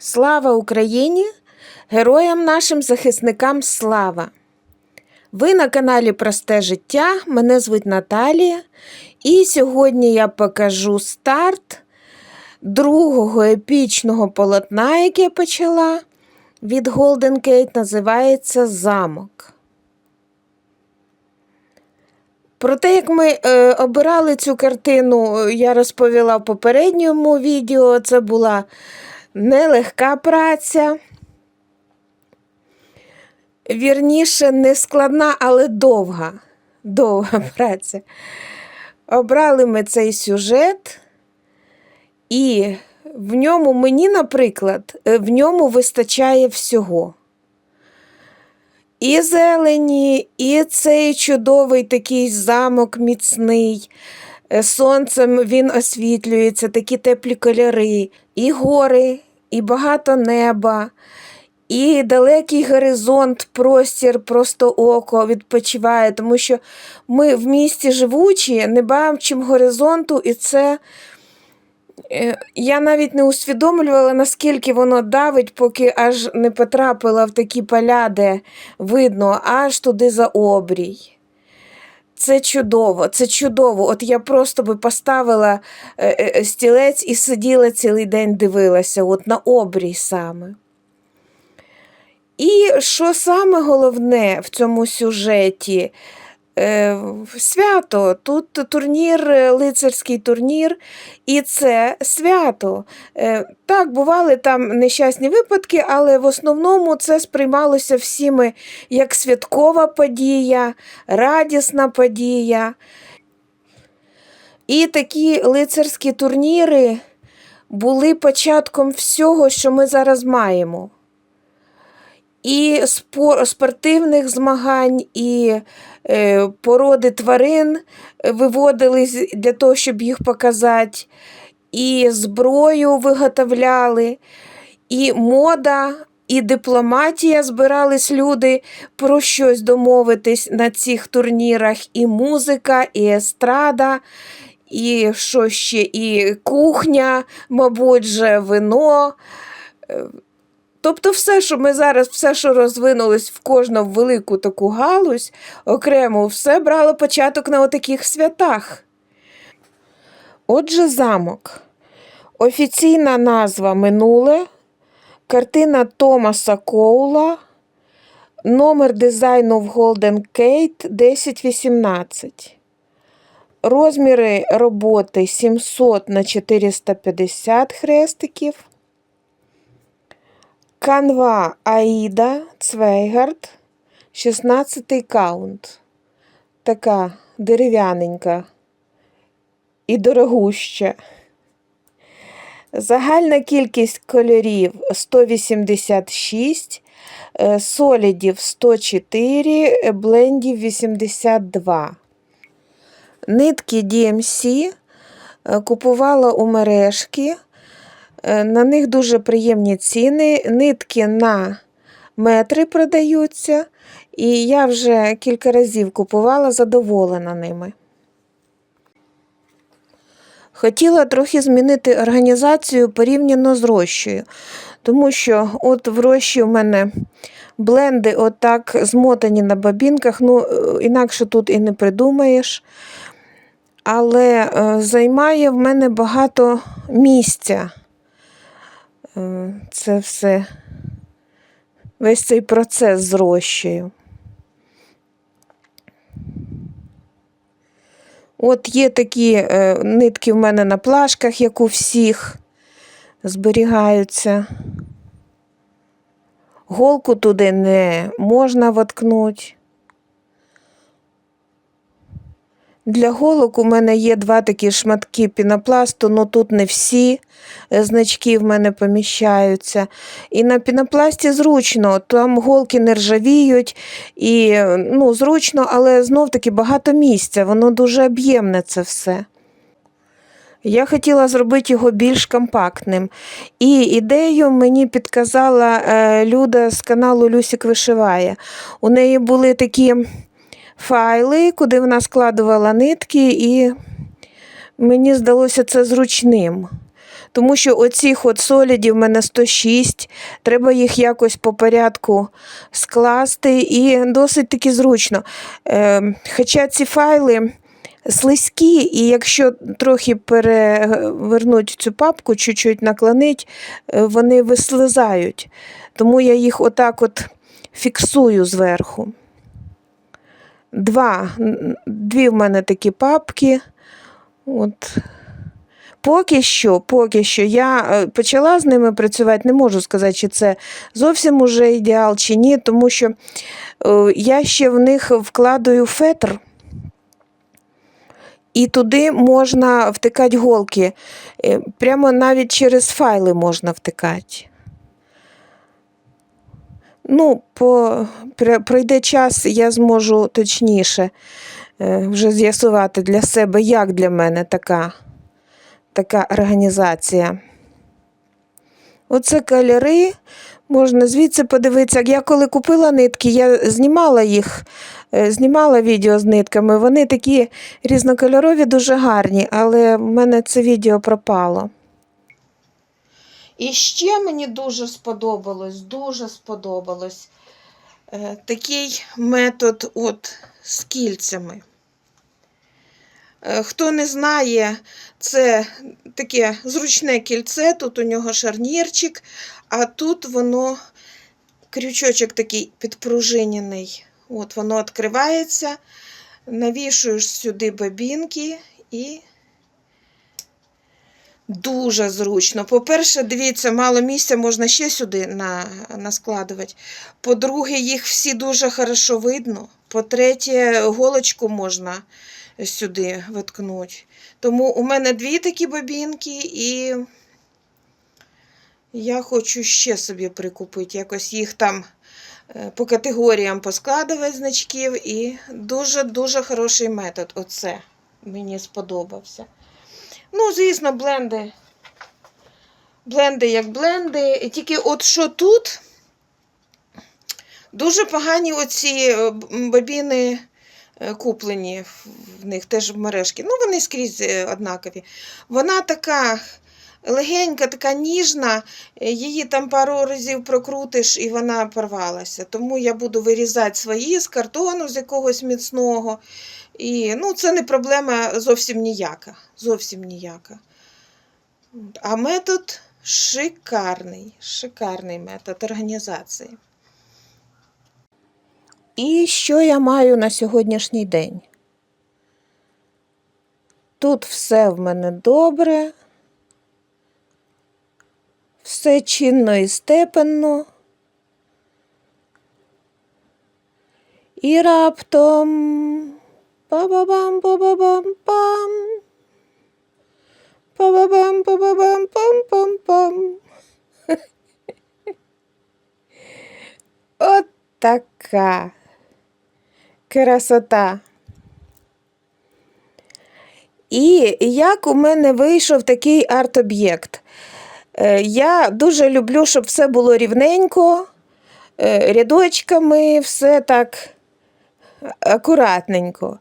Слава Україні! Героям нашим захисникам слава! Ви на каналі Просте життя. Мене звуть Наталія. І сьогодні я покажу старт другого епічного полотна, яке я почала від Golden Gate, називається Замок. Про те, як ми е, обирали цю картину, я розповіла в попередньому відео. Це була нелегка праця. Вірніше, не складна, але довга. Довга праця. Обрали ми цей сюжет, і в ньому мені, наприклад, е, в ньому вистачає всього. І зелені, і цей чудовий такий замок міцний. Е, Сонцем він освітлюється, такі теплі кольори, і гори, і багато неба, і далекий горизонт, простір, просто око відпочиває, тому що ми в місті живучі, не бачимо горизонту, і це. Е, Я навіть не усвідомлювала, наскільки воно давить, поки аж не потрапила в такі поля, де видно аж туди за обрій. Це чудово, це чудово. От я просто би поставила е, е, стілець і сиділа цілий день дивилася, от на обрій саме. І що саме головне в цьому сюжеті? Е, Свято. Тут турнір, е, лицарський турнір, і це свято. Е, Так, бували там нещасні випадки, але в основному це сприймалося всіми як святкова подія, радісна подія. І такі лицарські турніри були початком всього, що ми зараз маємо і спортивних змагань, і породи тварин виводились для того, щоб їх показати, і зброю виготовляли, і мода, і дипломатія збирались люди про щось домовитись на цих турнірах, і музика, і естрада. І що ще, і кухня, мабуть, же вино. Тобто, все, що ми зараз, все, що розвинулось в кожну велику таку галузь, окремо, все брало початок на отаких святах. Отже, замок. Офіційна назва минуле, картина Томаса Коула, номер дизайну в Golden Gate 1018. Розміри роботи 700 на 450 хрестиків. Канва Аїда Цвейгард, 16 каунт. Така дерев'яненька і дорогуща. Загальна кількість кольорів 186, е, солідів 104, блендів 82. Нитки DMC е, купувала у мережки. Е, На них дуже приємні ціни, нитки на метри продаються, і я вже кілька разів купувала, задоволена ними. Хотіла трохи змінити організацію порівняно з рощою, тому що от в рощі у мене бленди отак змотані на бабінках, ну е, інакше тут і не придумаєш. Але е, займає в мене багато місця. Е, Це все, весь цей процес з. От є такі е, нитки в мене на плашках, як у всіх, зберігаються. Голку туди не можна воткнути. Для голок у мене є два такі шматки пінопласту, але тут не всі е, значки в мене поміщаються. І на пінопласті зручно, там голки не ржавіють, і ну, зручно, але знов-таки багато місця, воно дуже об'ємне це все. Я хотіла зробити його більш компактним. І ідею мені підказала е, Люда з каналу Люсік Вишиває. У неї були такі файли, куди вона складувала нитки, і мені здалося це зручним. Тому що оцих от солідів в мене 106, треба їх якось по порядку скласти і досить таки зручно. Е, хоча ці файли слизькі, і якщо трохи перевернуть цю папку, чуть-чуть наклонить, е, вони вислизають. Тому я їх отак от фіксую зверху. Два. Дві в мене такі папки. От. Поки що, поки що я е, почала з ними працювати, не можу сказати, чи це зовсім уже ідеал, чи ні, тому що е, я ще в них вкладаю фетр. І туди можна втикати голки. Е, Прямо навіть через файли можна втикати. Ну, по, пройде час, я зможу точніше е, вже з'ясувати для себе, як для мене така, така організація. Оце кольори. Можна звідси подивитися. Я коли купила нитки, я знімала їх, е, знімала відео з нитками. Вони такі різнокольорові, дуже гарні, але в мене це відео пропало. І ще мені дуже сподобалось, дуже сподобалось е, такий метод от з кільцями. Е, Хто не знає, це таке зручне кільце, тут у нього шарнірчик, а тут воно крючочок такий підпружинений. От воно відкривається, навішуєш сюди бобінки і дуже зручно. По-перше, дивіться, мало місця можна ще сюди на, наскладувати. По-друге, їх всі дуже хорошо видно. По-третє, голочку можна сюди воткнути. Тому у мене дві такі бобінки, і я хочу ще собі прикупити. Якось їх там е, по категоріям поскладувати значків. І дуже-дуже хороший метод. Оце мені сподобався. Ну, звісно, бленди. Бленди як бленди. Тільки от що тут дуже погані оці е, бобіни е, куплені в- них теж в мережки. Ну, вони скрізь е, однакові. Вона така легенька, така ніжна, її там пару разів прокрутиш і вона порвалася. Тому я буду вирізати свої з картону з якогось міцного. І ну, це не проблема зовсім ніяка. Зовсім ніяка. А метод шикарний, шикарний метод організації. І що я маю на сьогоднішній день? Тут все в мене добре, все чинно і степенно. І раптом па-ба-бам, па-ба-бам-пам. Па-ба-бам, па-ба-бам, пам-пам-пам. От така красота. І як у мене вийшов такий арт-об'єкт? Е, Я дуже люблю, щоб все було рівненько, е, рядочками, все так акуратненько.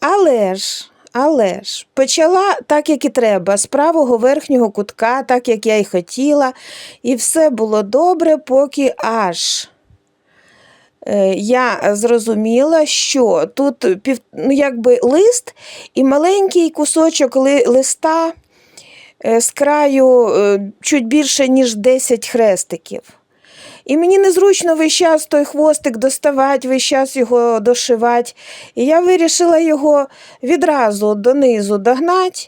Але ж, але ж, почала так, як і треба, з правого верхнього кутка, так, як я й хотіла, і все було добре, поки аж е, я зрозуміла, що тут пів, ну, якби лист і маленький кусочок ли, листа е, з краю е, чуть більше, ніж 10 хрестиків. І мені незручно весь час той хвостик доставати, весь час його дошивати. І я вирішила його відразу донизу догнати.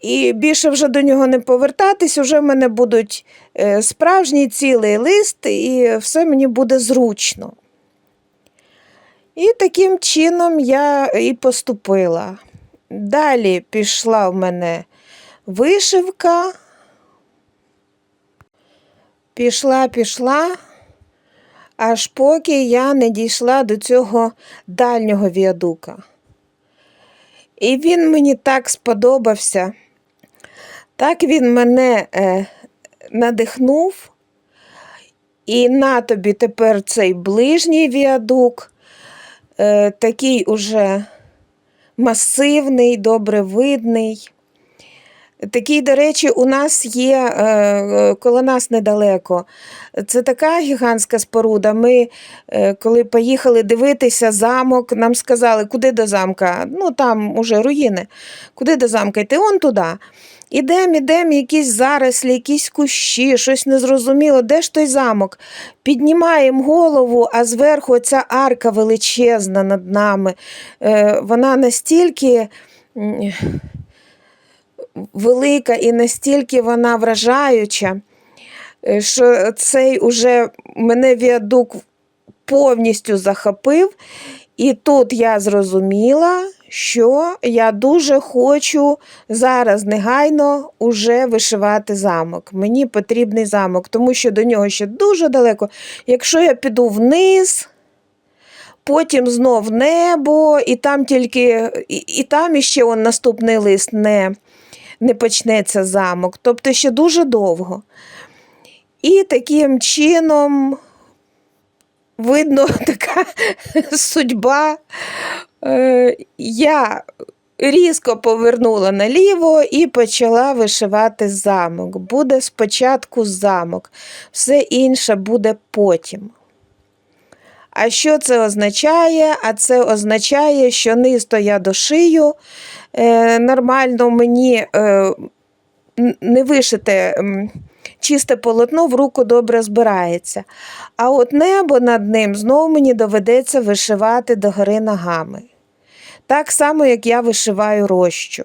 І більше вже до нього не повертатись, вже в мене будуть е, справжній цілий лист, і все мені буде зручно. І таким чином я і поступила. Далі пішла в мене вишивка. Пішла, пішла, аж поки я не дійшла до цього дальнього віадука. І він мені так сподобався. Так він мене е, надихнув. І на тобі тепер цей ближній віадук, е, такий уже масивний, добре видний. Такий, до речі, у нас є е, е, коло нас недалеко. Це така гігантська споруда. Ми, е, коли поїхали дивитися замок, нам сказали, куди до замка. Ну, там уже руїни. Куди до замка йти? Он туди. Ідемо, ідемо, якісь зарослі, якісь кущі, щось незрозуміло. Де ж той замок? Піднімаємо голову, а зверху ця арка величезна над нами. Вона настільки. Велика і настільки вона вражаюча, е, що цей уже мене віадук повністю захопив. І тут я зрозуміла, що я дуже хочу зараз негайно уже вишивати замок. Мені потрібний замок, тому що до нього ще дуже далеко. Якщо я піду вниз, потім знов небо, і там тільки і, і там іще он наступний лист не, не почнеться замок. Тобто ще дуже довго. І таким чином видно така судьба. Е, Я різко повернула наліво і почала вишивати замок. Буде спочатку замок, все інше буде потім. А що це означає? А це означає, що низ то я дошию. Е, нормально мені е, не вишите чисте полотно в руку добре збирається. А от небо над ним знову мені доведеться вишивати догори ногами. Так само, як я вишиваю рощу.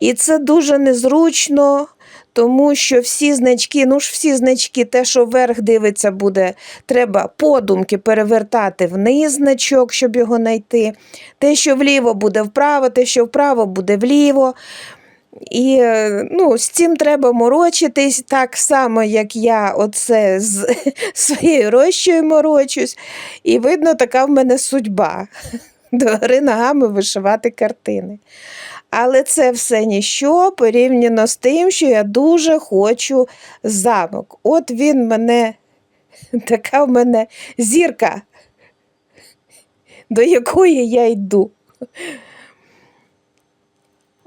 І це дуже незручно, тому що всі значки, ну ж всі значки, те, що вверх дивиться, буде, треба подумки перевертати вниз значок, щоб його знайти. Те, що вліво буде вправо, те, що вправо буде вліво. І е, ну, з цим треба морочитись так само, як я оце з своєю рощою морочусь. І видно, така в мене судьба. Догори ногами вишивати картини. Але це все ніщо порівняно з тим, що я дуже хочу замок. От він мене, така в мене зірка, до якої я йду.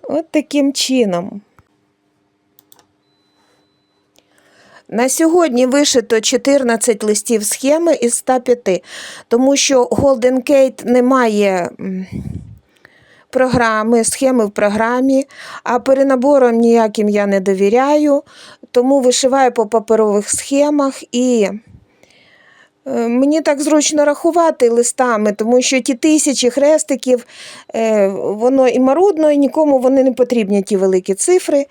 От таким чином. На сьогодні вишито 14 листів схеми із 105, тому що Golden Kate не має програми, схеми в програмі, а перенабором ніяким я не довіряю, тому вишиваю по паперових схемах і. Е, Мені так зручно рахувати листами, тому що ті тисячі хрестиків, е, воно і марудно, і нікому вони не потрібні, ті великі цифри.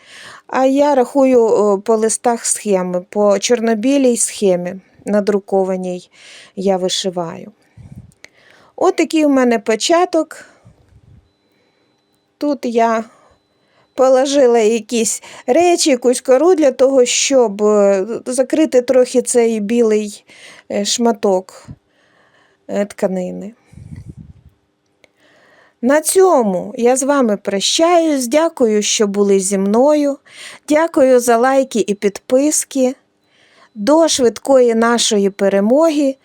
А я рахую по листах схеми, по чорнобілій схемі надрукованій я вишиваю. От у мене початок. Тут я положила якісь речі, якусь кору для того, щоб е, закрити трохи цей білий е, шматок е, тканини. На цьому я з вами прощаюсь. Дякую, що були зі мною. Дякую за лайки і підписки. До швидкої нашої перемоги.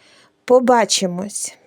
Побачимось!